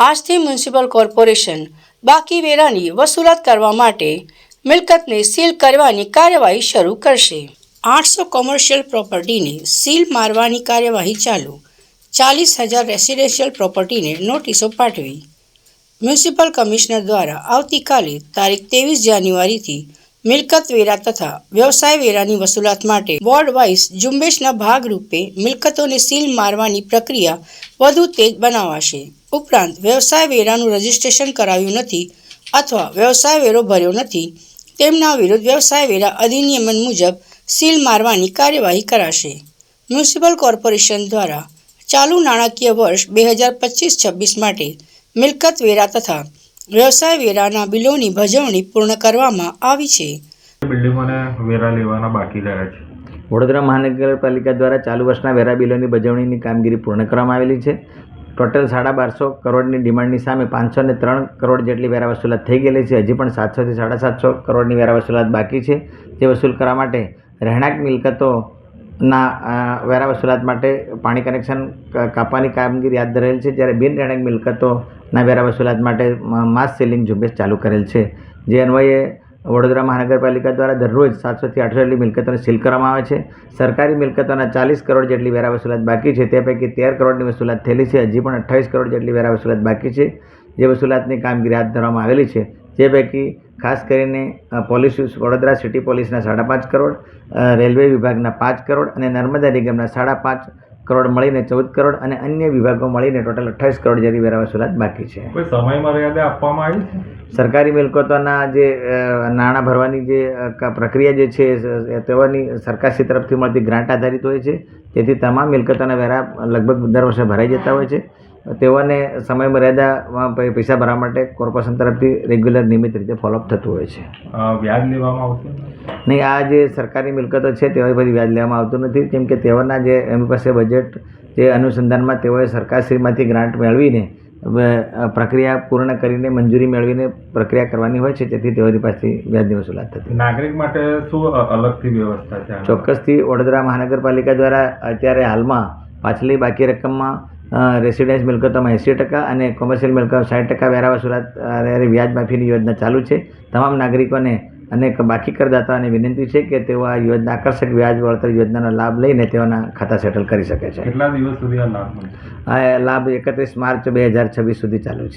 આજથી municipal corporation બાકી વેરાની વસૂલાત કરવા માટે મિલકતને સીલ કરવાની કાર્યવાહી શરૂ કરશે. આઠસો કોમર્શિયલ પ્રોપર્ટીને સીલ મારવાની કાર્યવાહી ચાલુ. ચાલીસ હજાર રેસિડેન્શિયલ પ્રોપર્ટીને નોટિસો પાઠવી. મ્યુનિસિપલ કમિશનર દ્વારા આવતીકાલે તારીખ ત્રેવીસ જાન્યુઆરીથી મિલકત વેરા તથા વ્યવસાય વેરાની વસૂલાત માટે વોર્ડ વાઇઝ ઝુંબેશના ભાગરૂપે મિલકતોને સીલ મારવાની પ્રક્રિયા વધુ તેજ બનાવાશે. ઉપરાંત વ્યવસાય વેરાનું રજીસ્ટ્રેશન કરાવ્યું નથી અથવા વ્યવસાય વેરો ભર્યો નથી તેમના વિરુદ્ધ વ્યવસાય વેરા અધિનિયમ મુજબ સીલ મારવાની કાર્યવાહી કરાશે. મ્યુનિસિપલ કોર્પોરેશન દ્વારા ચાલુ નાણાકીય વર્ષ બે હજાર પચીસ છવ્વીસ માટે મિલકત વેરા તથા વ્યવસાય વેરાના બિલોની ભજવણી પૂર્ણ કરવામાં આવી છે. બિલ્ડિંગોને વેરા લેવાના બાકી રહ્યા છે. વડોદરા મહાનગરપાલિકા દ્વારા ચાલુ વર્ષના વેરા બિલોની બજવણીની કામગીરી પૂર્ણ કરવામાં આવેલી છે. ટોટલ સાડા બારસો કરોડની ડિમાન્ડની સામે પાંચસો ને ત્રણ કરોડ જેટલી વેરા વસૂલાત થઈ ગયેલી છે. હજી પણ સાતસોથી સાડા સાતસો કરોડની વેરા વસૂલાત બાકી છે. જે વસૂલ કરવા માટે રહેણાંક મિલકતોના વેરા વસૂલાત માટે પાણી કનેક્શન કાપવાની કામગીરી હાથ ધરેલ છે, જ્યારે બિન રહેણાંક મિલકતોના વેરા વસૂલાત માટે માસ સેલિંગ ઝુંબેશ ચાલુ કરેલ છે. જે અન્વયે વડોદરા મહાનગરપાલિકા દ્વારા દરરોજ સાતસોથી આઠસો જેટલી મિલકતોને સીલ કરવામાં આવે છે. સરકારી મિલકતોના ચાલીસ કરોડ જેટલી વેરા વસૂલાત બાકી છે. તે પૈકી તેર કરોડની વસૂલાત થયેલી છે. હજી પણ અઠ્ઠાવીસ કરોડ જેટલી વેરા વસૂલાત બાકી છે. જે વસૂલાતની કામગીરી હાથ ધરવામાં આવેલી છે. જે પૈકી ખાસ કરીને પોલીસ વડોદરા સિટી પોલીસના સાડા પાંચ કરોડ રેલવે વિભાગના પાંચ કરોડ અને નર્મદા નિગમના સાડા પાંચ કરોડ મળીને ચૌદ કરોડ અને અન્ય વિભાગો મળીને ટોટલ અઠ્ઠાવીસ કરોડ જેટલી વેરા વસૂલાત બાકી છે. કોઈ સમય મર્યાદા આપવામાં આવી છે? સરકારી મિલકતોના જે નાણાં ભરવાની જે પ્રક્રિયા જે છે તેઓની સરકારશ્રી તરફથી મળતી ગ્રાન્ટ આધારિત હોય છે. તેથી તમામ મિલકતોના વેરા લગભગ દર વર્ષે ભરાઈ જતા હોય છે. તેઓને સમય મર્યાદામાં પૈસા ભરવા માટે કોર્પોરેશન તરફથી રેગ્યુલર નિયમિત રીતે ફોલોઅપ થતું હોય છે. વ્યાજ લેવામાં આવતું નહીં આ જે સરકારી મિલકતો છે તેઓએ પછી વ્યાજ લેવામાં આવતું નથી. કેમ કે તેઓના જે એમની પાસે બજેટ જે અનુસંધાનમાં તેઓએ સરકારશ્રીમાંથી ગ્રાન્ટ મેળવીને પ્રક્રિયા પૂર્ણ કરીને મંજૂરી મેળવીને પ્રક્રિયા કરવાની હોય છે. તેથી તેઓની પાસે વ્યાજની વસૂલાત થતી નાગરિક માટે શું અલગથી વ્યવસ્થા છે? ચોક્કસથી વડોદરા મહાનગરપાલિકા દ્વારા અત્યારે હાલમાં પાછલી બાકી રકમમાં રેસિડેન્સ મિલકતોમાં એંસી ટકા અને કોમર્શિયલ મિલકતો સાઠ ટકા વેરાવા સુરત વ્યાજ માફીની યોજના ચાલુ છે. તમામ નાગરિકોને અને બાકી કરદાતાઓને વિનંતી છે કે તેઓ આ યોજના આકર્ષક વ્યાજ વળતર યોજનાનો લાભ લઈને તેઓના ખાતા સેટલ કરી શકે છે. કેટલા દિવસ સુધી આ લાભ આ લાભ એકત્રીસ માર્ચ બે હજાર છવ્વીસ સુધી ચાલુ છે.